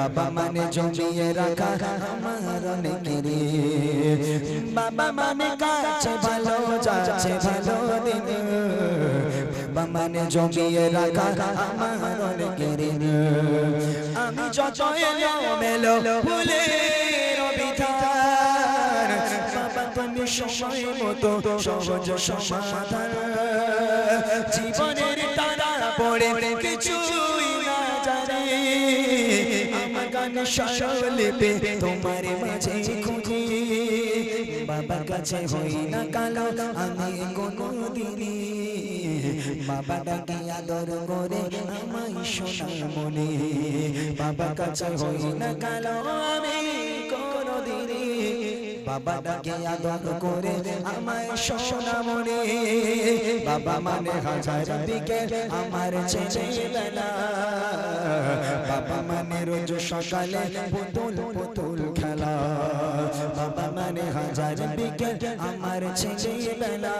বাবা মানে জমিয়ে রাখা আমার অনেকের বাবা মানে কাছে ভালো, যাচ্ছে ভালো দিন। বাবা মানে জমিয়ে রাখা আমার অনেকের আমি যত এলো মেলো ভুলে তুমি সময় মতো সহজ সমাধান। জীবনের টানা পড়ে গান সরলিপে তোমার মাঝে খুঁজি। বাবার কাছে হই না কালো আমি কোনো দিনই বাবা ডাকে আদর করে আমায় সোনার মনে। বাবার কাছে হই না কালো আমি বাবা ডাকে আদর করে আমায় সোনা মনে। বাবা মানে হাজার দিকে আমার ছেলেবেলা। বাবা মানে রোজ সকালে পুতুল পুতুল খেলা। বাবা মানে হাজার দিকে আমার ছেলেবেলা।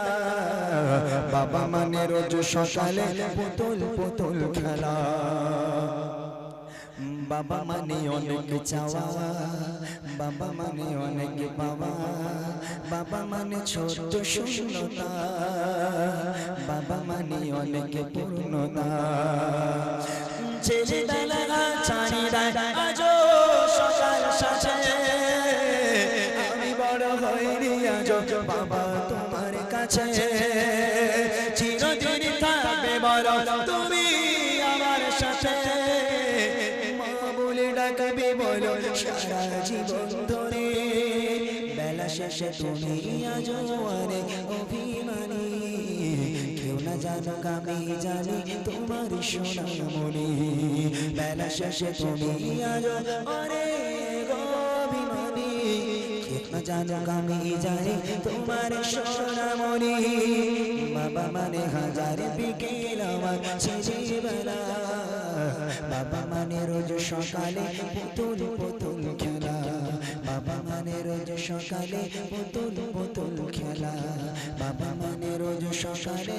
বাবা মানে রোজ সকালে পুতুল পুতুল খেলা। বাবা মানে অনেক চাওয়া বাবা মানে অনেক পাওয়া বাবা মানে ছোট শূন্যতা বাবা মানে অনেক পূর্ণতা ছেলেবেলা চারিদা আজও সকাল সাজে আমি বড় হইনি আজ বাবা তোমার কাছে ডাকবে বলো সারা জীবন ধরে? বেলা শেষে তুমি আজ অভিমানী। কেউ না জানো আমি জানি তোমার সোনা মনে বেলা শেষে তুমি আজ অনেক অভিমানী কেউ না জানো আমি জানি তোমার সোনা মনে বাবা মানে হাজার বিকেল আমার ছেলেবেলা। বাবা মানে রোজ সকালে পুতুল পুতুল খেলা। বাবা মানে রোজ সকালে পুতুল পুতুল খেলা। বাবা মানে রোজ সকালে